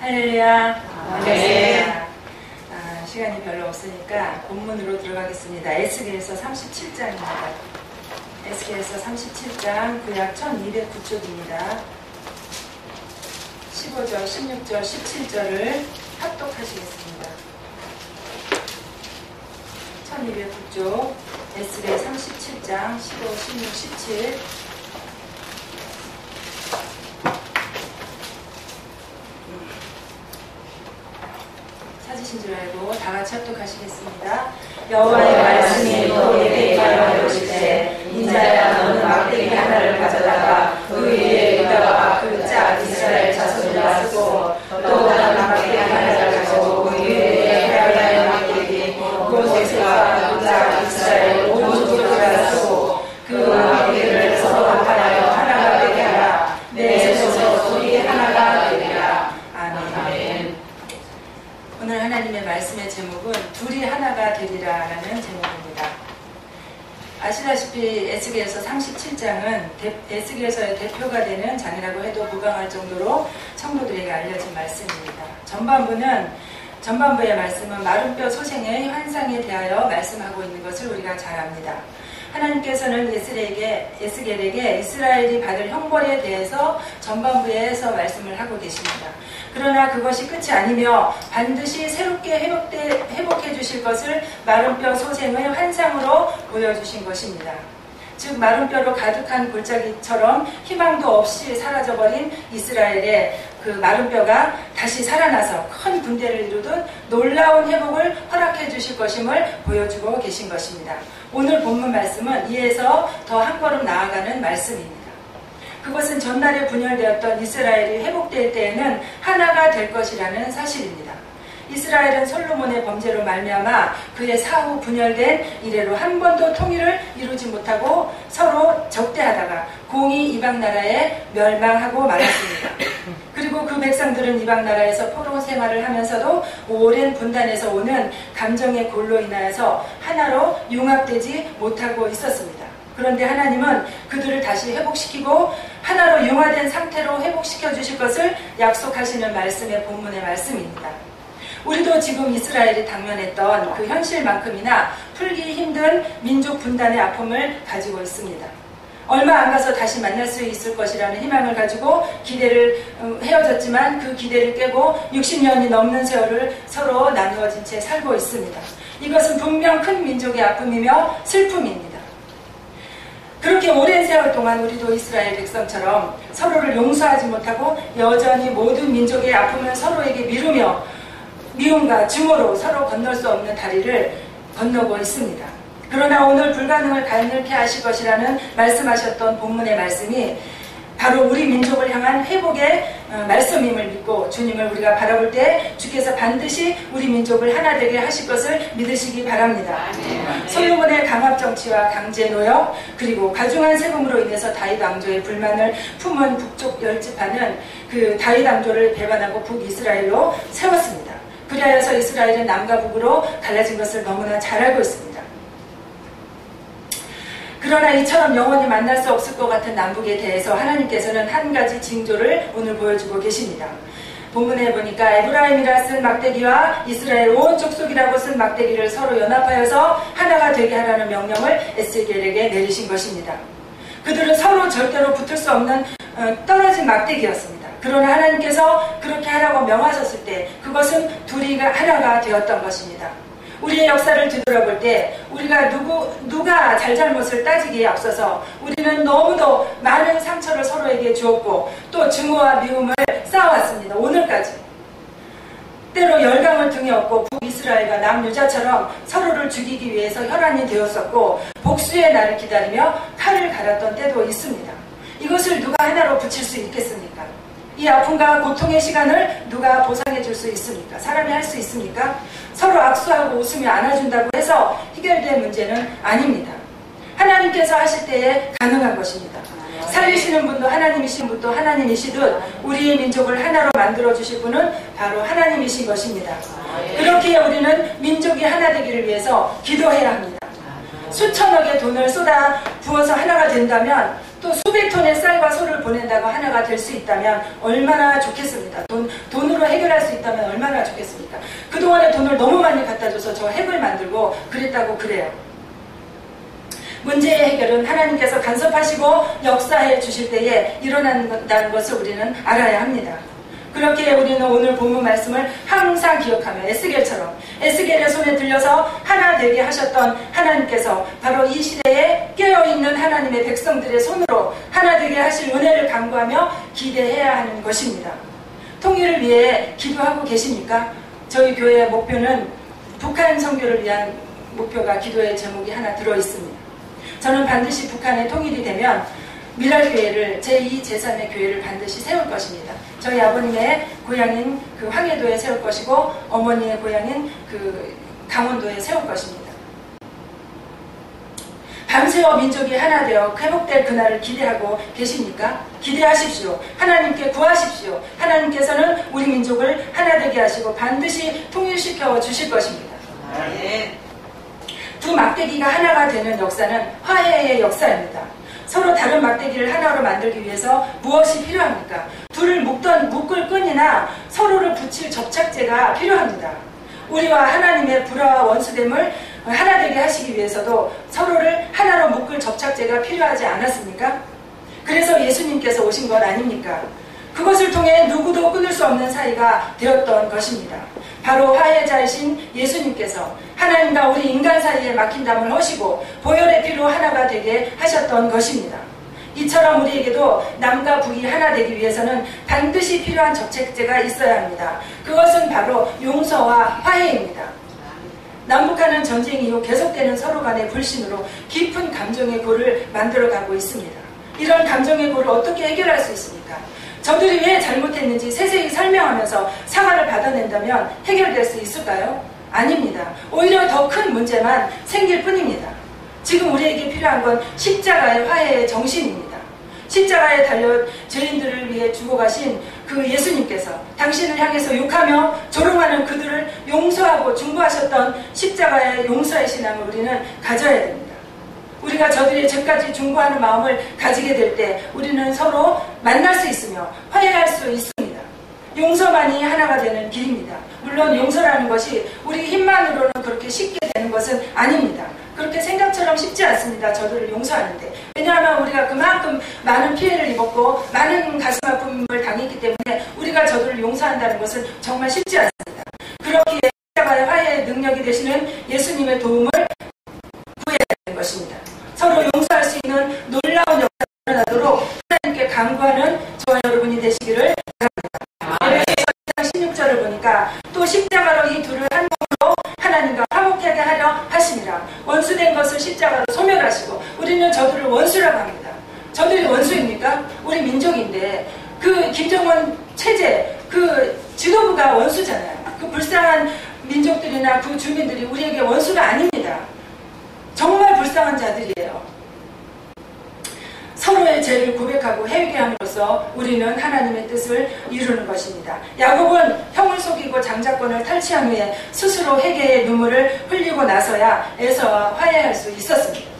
할렐루야. 네. 아, 시간이 별로 없으니까 본문으로 들어가겠습니다. 에스겔에서 37장입니다. 에스겔에서 37장 구약 1209쪽입니다. 15절, 16절, 17절을 합독하시겠습니다. 1209쪽 에스겔 37장 15, 16, 17 알고 다 같이 합독하시겠습니다. 여호와의 말씀이 너희에게 임하여 오실때 인자야 너는 막대기 하나를 가져다가 그 위에 유다와 그짜 이스라엘 자손을 쓰고 또 다른 막대기 하나를 가지고 그 위에 헤라의 막대기 그곳에서 그짜 이스라엘 온 족속을 쓰고 그 막대기를 서로 합하여 하나가 되게 하라 내 손에서 손이 하나가 되리라 아멘. 오늘 하나님의 말씀의 제목은 둘이 하나가 되리라라는 제목입니다. 아시다시피 에스겔에서 37장은 에스겔에서의 대표가 되는 장이라고 해도 무방할 정도로 성도들에게 알려진 말씀입니다. 전반부는 전반부의 말씀은 마른뼈 소생의 환상에 대하여 말씀하고 있는 것을 우리가 잘 압니다. 하나님께서는 예스겔에게, 예스겔에게 이스라엘이 받을 형벌에 대해서 전반부에서 말씀을 하고 계십니다. 그러나 그것이 끝이 아니며 반드시 새롭게 회복해 주실 것을 마른뼈 소생의 환상으로 보여주신 것입니다. 즉 마른 뼈로 가득한 골짜기처럼 희망도 없이 사라져버린 이스라엘의 그 마른 뼈가 다시 살아나서 큰 군대를 이루듯 놀라운 회복을 허락해 주실 것임을 보여주고 계신 것입니다. 오늘 본문 말씀은 이에서 더 한 걸음 나아가는 말씀입니다. 그것은 전날에 분열되었던 이스라엘이 회복될 때에는 하나가 될 것이라는 사실입니다. 이스라엘은 솔로몬의 범죄로 말미암아 그의 사후 분열된 이래로 한 번도 통일을 이루지 못하고 서로 적대하다가 공이 이방 나라에 멸망하고 말았습니다. 그리고 그 백성들은 이방 나라에서 포로 생활을 하면서도 오랜 분단에서 오는 감정의 골로 인하여서 하나로 융합되지 못하고 있었습니다. 그런데 하나님은 그들을 다시 회복시키고 하나로 융화된 상태로 회복시켜 주실 것을 약속하시는 말씀의 본문의 말씀입니다. 우리도 지금 이스라엘이 당면했던 그 현실만큼이나 풀기 힘든 민족 분단의 아픔을 가지고 있습니다. 얼마 안 가서 다시 만날 수 있을 것이라는 희망을 가지고 기대를 헤어졌지만 그 기대를 깨고 60년이 넘는 세월을 서로 나누어진 채 살고 있습니다. 이것은 분명 큰 민족의 아픔이며 슬픔입니다. 그렇게 오랜 세월 동안 우리도 이스라엘 백성처럼 서로를 용서하지 못하고 여전히 모든 민족의 아픔을 서로에게 미루며 미움과 증오로 서로 건널 수 없는 다리를 건너고 있습니다. 그러나 오늘 불가능을 가능케 하실 것이라는 말씀하셨던 본문의 말씀이 바로 우리 민족을 향한 회복의 말씀임을 믿고 주님을 우리가 바라볼 때 주께서 반드시 우리 민족을 하나 되게 하실 것을 믿으시기 바랍니다. 솔로몬의 강압 정치와 강제 노역 그리고 가중한 세금으로 인해서 다윗 왕조의 불만을 품은 북쪽 열집하는 그 다윗 왕조를 배반하고 북이스라엘로 세웠습니다. 그리하여서 이스라엘은 남과 북으로 갈라진 것을 너무나 잘 알고 있습니다. 그러나 이처럼 영원히 만날 수 없을 것 같은 남북에 대해서 하나님께서는 한 가지 징조를 오늘 보여주고 계십니다. 본문에 보니까 에브라임이라 쓴 막대기와 이스라엘 온 족속이라고 쓴 막대기를 서로 연합하여서 하나가 되게 하라는 명령을 에스겔에게 내리신 것입니다. 그들은 서로 절대로 붙을 수 없는 떨어진 막대기였습니다. 그러나 하나님께서 그렇게 하라고 명하셨을 때 그것은 둘이 하나가 되었던 것입니다. 우리의 역사를 뒤돌아볼 때 우리가 누구 누가 잘잘못을 따지기에 앞서서 우리는 너무도 많은 상처를 서로에게 주었고 또 증오와 미움을 쌓아왔습니다. 오늘까지 때로 열강을 등에 업고 북이스라엘과 남유자처럼 서로를 죽이기 위해서 혈안이 되었었고 복수의 날을 기다리며 칼을 갈았던 때도 있습니다. 이것을 누가 하나로 붙일 수 있겠습니까? 이 아픔과 고통의 시간을 누가 보상해 줄 수 있습니까? 사람이 할 수 있습니까? 서로 악수하고 웃으며 안아준다고 해서 해결될 문제는 아닙니다. 하나님께서 하실 때에 가능한 것입니다. 살리시는 분도 하나님이신 분도 하나님이시듯 우리의 민족을 하나로 만들어 주실 분은 바로 하나님이신 것입니다. 그렇기에 우리는 민족이 하나 되기를 위해서 기도해야 합니다. 수천억의 돈을 쏟아 부어서 하나가 된다면 또 수백 톤의 쌀과 소를 보낸다고 하나가 될 수 있다면 얼마나 좋겠습니다. 돈, 돈으로 해결할 수 있다면 얼마나 좋겠습니까? 그동안에 돈을 너무 많이 갖다 줘서 저 핵을 만들고 그랬다고 그래요. 문제의 해결은 하나님께서 간섭하시고 역사해 주실 때에 일어난다는 것을 우리는 알아야 합니다. 그렇게 우리는 오늘 본문 말씀을 항상 기억하며 에스겔처럼 에스겔의 손에 들려서 하나 되게 하셨던 하나님께서 바로 이 시대에 깨어있는 하나님의 백성들의 손으로 하나 되게 하실 은혜를 간구하며 기대해야 하는 것입니다. 통일을 위해 기도하고 계십니까? 저희 교회의 목표는 북한 선교를 위한 목표가 기도의 제목이 하나 들어 있습니다. 저는 반드시 북한의 통일이 되면 미랄 교회를 제2, 제3의 교회를 반드시 세울 것입니다. 저희 아버님의 고향인 그 황해도에 세울 것이고 어머니의 고향인 그 강원도에 세울 것입니다. 밤새워 민족이 하나 되어 회복될 그날을 기대하고 계십니까? 기대하십시오. 하나님께 구하십시오. 하나님께서는 우리 민족을 하나 되게 하시고 반드시 통일시켜 주실 것입니다. 네. 두 막대기가 하나가 되는 역사는 화해의 역사입니다. 서로 다른 막대기를 하나로 만들기 위해서 무엇이 필요합니까? 둘을 묶던 묶을 끈이나 서로를 붙일 접착제가 필요합니다. 우리와 하나님의 불화와 원수됨을 하나 되게 하시기 위해서도 서로를 하나로 묶을 접착제가 필요하지 않았습니까? 그래서 예수님께서 오신 것 아닙니까? 그것을 통해 누구도 끊을 수 없는 사이가 되었던 것입니다. 바로 화해자이신 예수님께서 하나님과 우리 인간 사이에 막힌 담을 허시고 보혈의 피로 하나가 되게 하셨던 것입니다. 이처럼 우리에게도 남과 북이 하나 되기 위해서는 반드시 필요한 적책제가 있어야 합니다. 그것은 바로 용서와 화해입니다. 남북한은 전쟁 이후 계속되는 서로 간의 불신으로 깊은 감정의 골을 만들어가고 있습니다. 이런 감정의 골을 어떻게 해결할 수 있습니까? 저들이 왜 잘못했는지 세세히 설명하면서 사과를 받아낸다면 해결될 수 있을까요? 아닙니다. 오히려 더 큰 문제만 생길 뿐입니다. 지금 우리에게 필요한 건 십자가의 화해의 정신입니다. 십자가에 달려 죄인들을 위해 죽어가신 그 예수님께서 당신을 향해서 욕하며 조롱하는 그들을 용서하고 중보하셨던 십자가의 용서의 신앙을 우리는 가져야 됩니다. 우리가 저들의 죄까지 중보하는 마음을 가지게 될 때 우리는 서로 만날 수 있으며 화해할 수 있습니다. 용서만이 하나가 되는 길입니다. 물론 용서라는 것이 우리 힘만으로는 그렇게 쉽게 되는 것은 아닙니다. 그렇게 생각처럼 쉽지 않습니다. 저들을 용서하는데. 왜냐하면 우리가 그만큼 많은 피해를 입었고 많은 가슴 아픔을 당했기 때문에 우리가 저들을 용서한다는 것은 정말 쉽지 않습니다. 그렇기에 십자가의 화해의 능력이 되시는 예수님의 도움을 구해야 되는 것입니다. 서로 용서할 수 있는 놀라운 역사가 일어나도록 하나님께 강구하는 저와 여러분이 되시기를 바랍니다. 16절을 보니까 또 십자가로 이 둘을 한 몸으로 하나님과 화목하게 하려 하시니라. 원수된 것을 십자가로 소멸하시고 우리는 저들을 원수라고 합니다. 저들이 원수입니까? 우리 민족인데 그 김정은 체제 그 지도부가 원수잖아요. 그 불쌍한 민족들이나 그 주민들이 우리에게 원수가 아닙니다. 정말 불쌍한 자들이에요. 죄를 고백하고 회개함으로써 우리는 하나님의 뜻을 이루는 것입니다. 야곱은 형을 속이고 장자권을 탈취한 후에 스스로 회개의 눈물을 흘리고 나서야 에서와 화해할 수 있었습니다.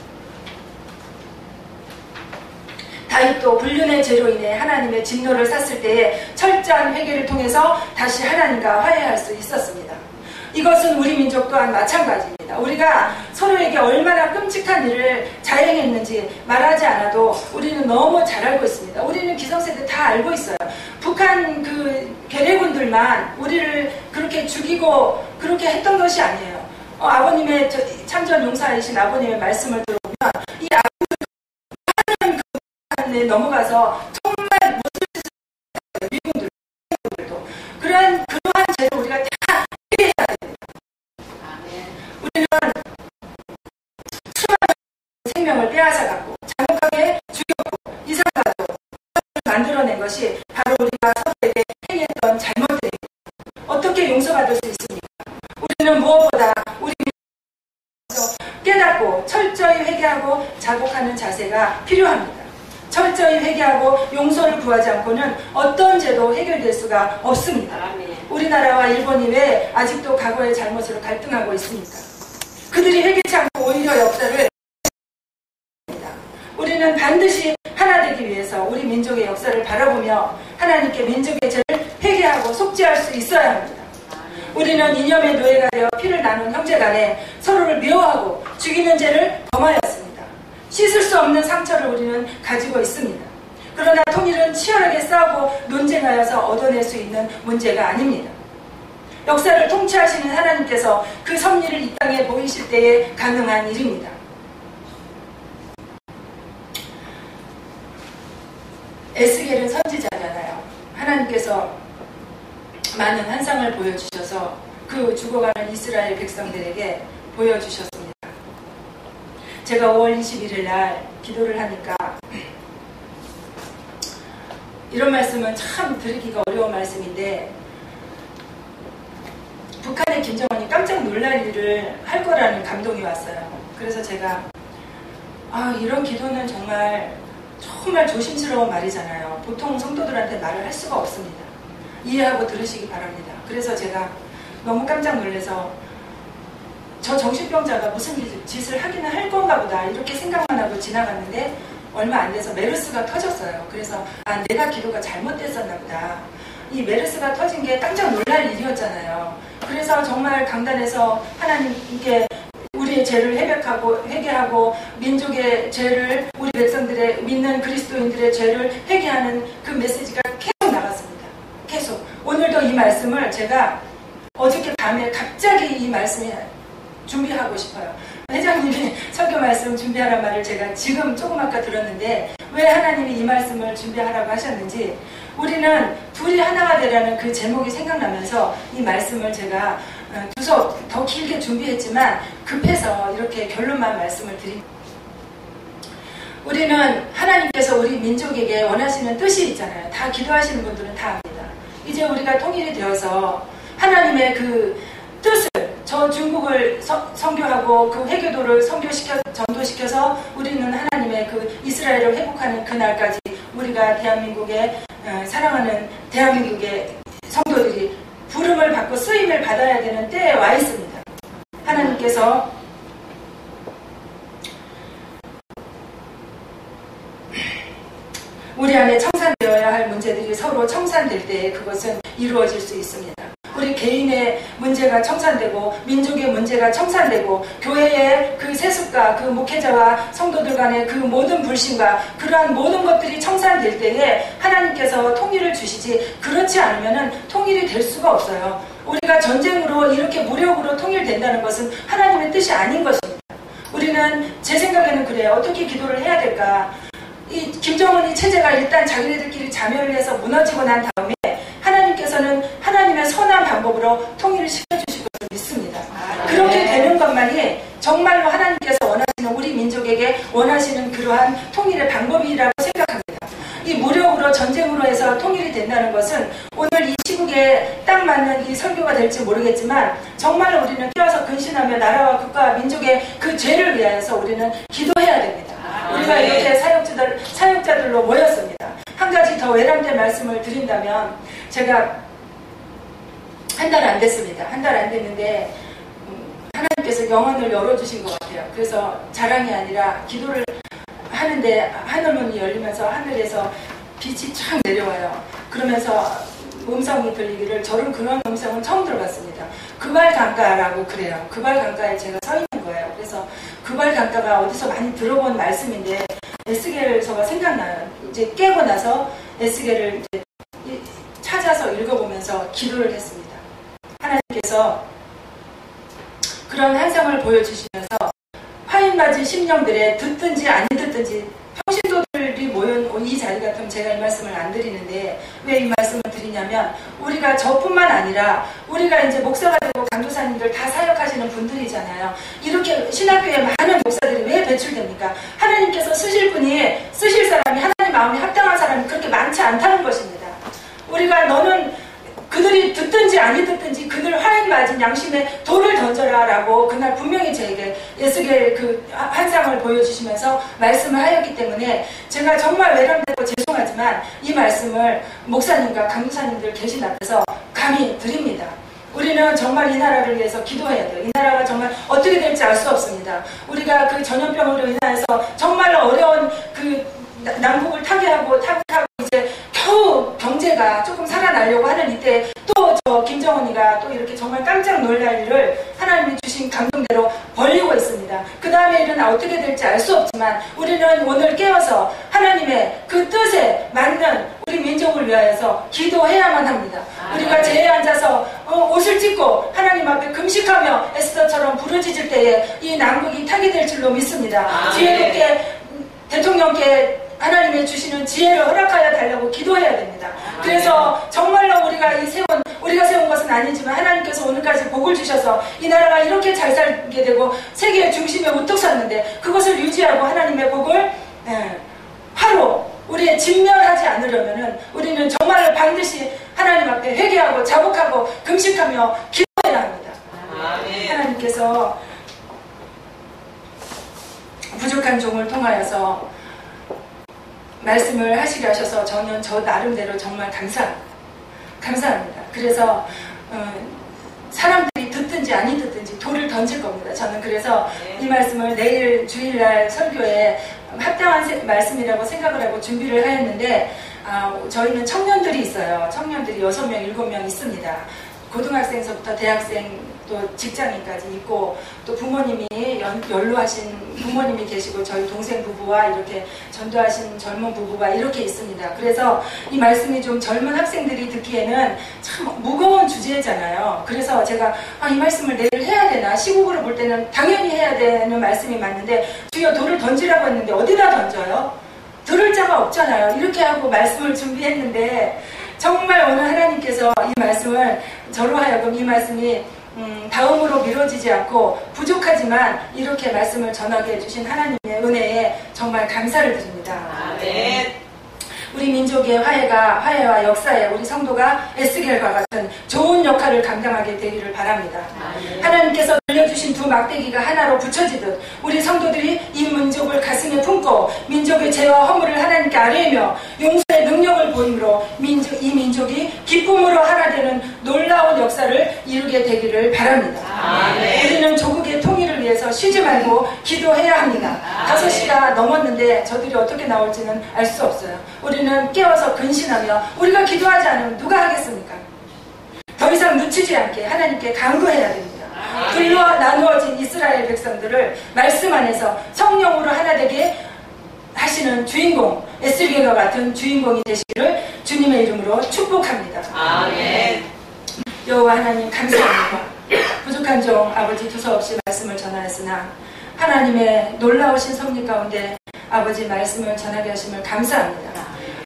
다윗도 불륜의 죄로 인해 하나님의 진노를 샀을 때에 철저한 회개를 통해서 다시 하나님과 화해할 수 있었습니다. 이것은 우리 민족 또한 마찬가지입니다. 우리가 서로에게 얼마나 끔찍한 일을 자행했는지 말하지 않아도 우리는 너무 잘 알고 있습니다. 우리는 기성세대 다 알고 있어요. 북한 그 괴뢰군들만 우리를 그렇게 죽이고 그렇게 했던 것이 아니에요. 어, 아버님의 참전 용사이신 아버님의 말씀을 들어보면 이 아버님 그 북한에 넘어가서 정말 무슨 짓을 미군들도 그러한 그러한 죄를 우리가 생명을 빼앗아 갖고 잔혹하게 죽였고 이상하도 만들어낸 것이 바로 우리가 서로에게 행했던 잘못들입니다. 어떻게 용서받을 수 있습니까? 우리는 무엇보다 우리 깨닫고 철저히 회개하고 자복하는 자세가 필요합니다. 철저히 회개하고 용서를 구하지 않고는 어떤 죄도 해결될 수가 없습니다. 우리나라와 일본이 왜 아직도 과거의 잘못으로 갈등하고 있습니까? 그들이 회개치 않고 오히려 역사를 우리는 반드시 하나 되기 위해서 우리 민족의 역사를 바라보며 하나님께 민족의 죄를 회개하고 속죄할 수수 있어야 합니다. 우리는 이념의 노예가 되어 피를 나눈 형제 간에 서로를 미워하고 죽이는 죄를 범하였습니다. 씻을 수 없는 상처를 우리는 가지고 있습니다. 그러나 통일은 치열하게 싸우고 논쟁하여서 얻어낼 수 있는 문제가 아닙니다. 역사를 통치하시는 하나님께서 그 섭리를 이 땅에 보이실 때에 가능한 일입니다. 에스겔은 선지자잖아요. 하나님께서 많은 환상을 보여주셔서 그 죽어가는 이스라엘 백성들에게 보여주셨습니다. 제가 5월 21일 날 기도를 하니까 이런 말씀은 참 드리기가 어려운 말씀인데 북한의 김정은이 깜짝 놀랄 일을 할 거라는 감동이 왔어요. 그래서 제가 아 이런 기도는 정말 정말 조심스러운 말이잖아요. 보통 성도들한테 말을 할 수가 없습니다. 이해하고 들으시기 바랍니다. 그래서 제가 너무 깜짝 놀라서 저 정신병자가 무슨 짓을 하기는 할 건가 보다 이렇게 생각만 하고 지나갔는데 얼마 안 돼서 메르스가 터졌어요. 그래서 아 내가 기도가 잘못됐었나 보다. 이 메르스가 터진 게 깜짝 놀랄 일이었잖아요. 그래서 정말 강단에서 하나님께 우리의 죄를 회백하고 회개하고 민족의 죄를 우리 백성들의 믿는 그리스도인들의 죄를 회개하는 그 메시지가 계속 나갔습니다. 계속 오늘도 이 말씀을 제가 어저께 밤에 갑자기 이 말씀이 준비하고 싶어요. 회장님이 설교 말씀 준비하란 말을 제가 지금 조금 아까 들었는데 왜 하나님이 이 말씀을 준비하라고 하셨는지 우리는 둘이 하나가 되라는 그 제목이 생각나면서 이 말씀을 제가 어, 두서 더 길게 준비했지만 급해서 이렇게 결론만 말씀을 드립니다. 우리는 하나님께서 우리 민족에게 원하시는 뜻이 있잖아요. 다 기도하시는 분들은 다 압니다. 이제 우리가 통일이 되어서 하나님의 그 뜻을 저 중국을 서, 선교하고 그 회교도를 선교시켜 전도시켜서 우리는 하나님의 그 이스라엘을 회복하는 그날까지 우리가 대한민국의 어, 사랑하는 대한민국의 성도들이 부름을 받고 쓰임을 받아야 되는 때에 와 있습니다. 하나님께서 우리 안에 청산되어야 할 문제들이 서로 청산될 때 그것은 이루어질 수 있습니다. 우리 개인의 문제가 청산되고 민족의 문제가 청산되고 교회의 그 세습과 그 목회자와 성도들 간의 그 모든 불신과 그러한 모든 것들이 청산될 때에 하나님께서 통일을 주시지 그렇지 않으면 통일이 될 수가 없어요. 우리가 전쟁으로 이렇게 무력으로 통일된다는 것은 하나님의 뜻이 아닌 것입니다. 우리는 제 생각에는 그래요. 어떻게 기도를 해야 될까? 이 김정은이 체제가 일단 자기네들끼리 자멸을 해서 무너지고 난 다음에 하나님께서는 하나님의 선한 방법으로 통일을 시켜주실 것을 믿습니다. 그렇게 되는 것만이 정말로 하나님께서 원하시는 우리 민족에게 원하시는 그러한 통일의 방법이라고 생각합니다. 이 무력으로 전쟁으로 해서 통일이 된다는 것은 오늘 이 시국에 딱 맞는 이 설교가 될지 모르겠지만 정말로 우리는 뛰어서 근신하며 나라와 국가와 민족의 그 죄를 위하여서 우리는 기도해야 됩니다. 아, 우리가 네. 이렇게 사역자들, 사역자들로 모였습니다. 한 가지 더 외람된 말씀을 드린다면 제가 한 달 안 됐습니다. 한 달 안 됐는데 음, 하나님께서 영혼을 열어주신 것 같아요. 그래서 자랑이 아니라 기도를 하는데 하늘문이 열리면서 하늘에서 빛이 쫙 내려와요. 그러면서 음성이 들리기를 저는 그런 음성은 처음 들어봤습니다. 그발 강가라고 그래요. 그발 강가에 제가 서 있는 거예요. 그래서 그발 강가가 어디서 많이 들어본 말씀인데 에스겔서가 생각나요. 이제 깨고 나서 에스겔을 찾아서 읽어보면서 기도를 했습니다. 하나님께서 그런 한상을 보여주시면서 화인 맞은 심령들의 듣든지 안 듣든지 평신도들이 모인 이 자리 같으면 제가 이 말씀을 안 드리는데 왜 이 말씀을 드리냐면 우리가 저뿐만 아니라 우리가 이제 목사가 되고 강도사님들 다 사역하시는 분들이잖아요. 이렇게 신학교에 많은 목사들이 왜 배출됩니까? 하나님께서 쓰실 분이 쓰실 사람이 하나님 마음에 합당한 사람이 그렇게 많지 않다는 것입니다. 우리가 너는 그들이 듣든지 아니 듣든지 그들 화인 맞은 양심에 돌을 던져라 라고 그날 분명히 저에게 예수의 그 환상을 보여주시면서 말씀을 하였기 때문에 제가 정말 외람되고 죄송하지만 이 말씀을 목사님과 강사님들 계신 앞에서 감히 드립니다. 우리는 정말 이 나라를 위해서 기도해야 돼요. 이 나라가 정말 어떻게 될지 알 수 없습니다. 우리가 그 전염병으로 인해서 정말 어려운 그 난국을 타개하고 타고 타고 이제 겨우 병 경제가 조금 살아나려고 하는 이때 또 저 김정은이가 또 이렇게 정말 깜짝 놀랄 일을 하나님이 주신 감동대로 벌리고 있습니다. 그 다음에 일은 어떻게 될지 알 수 없지만 우리는 오늘 깨어서 하나님의 그 뜻에 맞는 우리 민족을 위하여서 기도해야만 합니다. 우리가 제에 앉아서 어, 옷을 찢고 하나님 앞에 금식하며 에스더처럼 부르짖을 때에 이 남극이 타게 될 줄로 믿습니다. 지혜롭게 대통령께 하나님의 주시는 지혜를 허락하여 달라고 기도해야 됩니다. 그래서 정말로 우리가 이 세운 우리가 세운 것은 아니지만 하나님께서 오늘까지 복을 주셔서 이 나라가 이렇게 잘 살게 되고 세계의 중심에 우뚝 섰는데 그것을 유지하고 하나님의 복을 예, 바로 우리의 진멸하지 않으려면은 우리는 정말 반드시 하나님 앞에 회개하고 자복하고 금식하며 기도해야 합니다. 하나님께서 부족한 종을 통하여서 말씀을 하시게 하셔서 저는 저 나름대로 정말 감사합니다. 감사합니다. 그래서 어, 사람들이 듣든지 아니 듣든지 돌을 던질 겁니다. 저는 그래서 이 말씀을 내일 주일날 설교에 합당한 세- 말씀이라고 생각을 하고 준비를 하였는데 아, 저희는 청년들이 있어요. 청년들이 6명, 7명 있습니다. 고등학생서부터 대학생 또 직장인까지 있고 또 부모님이 연, 연로하신 부모님이 계시고 저희 동생 부부와 이렇게 전도하신 젊은 부부가 이렇게 있습니다. 그래서 이 말씀이 좀 젊은 학생들이 듣기에는 참 무거운 주제잖아요. 그래서 제가 아, 이 말씀을 내일 해야 되나 시국으로 볼 때는 당연히 해야 되는 말씀이 맞는데 주여 돌을 던지라고 했는데 어디다 던져요? 들을 자가 없잖아요. 이렇게 하고 말씀을 준비했는데 정말 오늘 하나님께서 이 말씀을 저로 하여금 이 말씀이 음, 다음으로 미뤄지지 않고 부족하지만 이렇게 말씀을 전하게 해주신 하나님의 은혜에 정말 감사를 드립니다. 우리 민족의 화해가 화해와 역사에 우리 성도가 에스겔과 같은 좋은 역할을 감당하게 되기를 바랍니다. 하나님께서 들려주신 두 막대기가 하나로 붙여지듯 우리 성도들이 이 민족을 가슴에 품고 민족의 죄와 허물을 하나님께 아뢰며 용서 의 능력을 보임으로 민족, 이 민족이 기쁨으로 하나 되는 놀라운 역사를 이루게 되기를 바랍니다. 우리는 조국의 통일을 위해서 쉬지 말고 기도해야 합니다. 다섯 시가 넘었는데 저들이 어떻게 나올지는 알 수 없어요. 우리는 깨워서 근신하며 우리가 기도하지 않으면 누가 하겠습니까? 더 이상 늦추지 않게 하나님께 간구해야 됩니다. 둘로 나누어진 이스라엘 백성들을 말씀 안에서 성령으로 하나 되게 하시는 주인공, 에스겔과 같은 주인공이 되시기를 주님의 이름으로 축복합니다. 여호와 하나님 감사합니다. 부족한 종 아버지 두서없이 말씀을 전하였으나 하나님의 놀라우신 섭리 가운데 아버지 말씀을 전하게 하심을 감사합니다.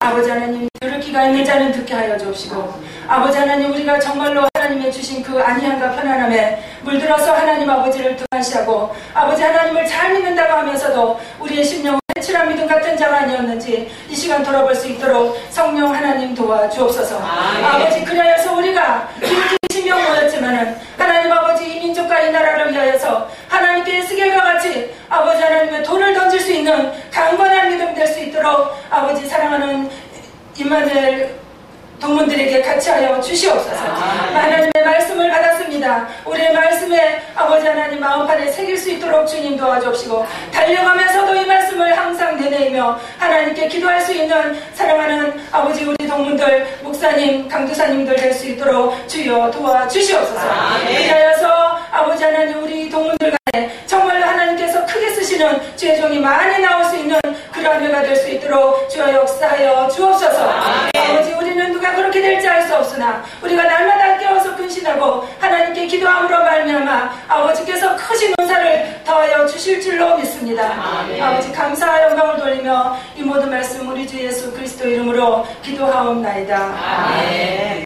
아버지 하나님 들을 귀가 있는 자는 듣게 하여 주옵시고 아버지 하나님 우리가 정말로 하나님의 주신 그 안위함과 편안함에 물들어서 하나님 아버지를 등한시하고 아버지 하나님을 잘 믿는다고 하면서도 우리의 심령 을 해칠한 믿음 같은 자가 아니었는지 이 시간 돌아볼 수 있도록 성령 하나님 도와주옵소서. 아버지 그리하여서 우리가 신명 모였지만은 하나님 아버지 이 민족과 이 나라를 위하여서 하나님께 스겔과 같이 아버지 하나님의 돈을 던질 수 있는 강건한 믿음 될 수 있도록 아버지 사랑하는 임마누엘 동문들에게 같이 하여 주시옵소서. 하나님의 말씀을 받았습니다. 우리의 말씀에 아버지 하나님 마음판에 새길 수 있도록 주님 도와주옵시고 달려가면서도 이 말씀을 항상 되뇌이며 하나님께 기도할 수 있는 사랑하는 아버지 우리 동문들 목사님 강두사님들 될 수 있도록 주여 도와주시옵소서. 그리하여서 아버지 하나님 우리 동문들 간에 정말로 하나님께서 크게 쓰시는 주의 종이 많이 나올 수 있는 그러한 회가 될 수 있도록 주여 역사하여 주옵소서. 아버지 우리는 누가 그렇게 될지 알 수 없으나 우리가 날마다 깨어서 근신하고 하나님께 기도함으로 말미암아 아버지께서 크신 은사를 더하여 주실 줄로 믿습니다. 아버지 감사와 영광을 돌리며 이 모든 말씀 우리 주 예수 그리스도 이름으로 기도하옵나이다. 아멘.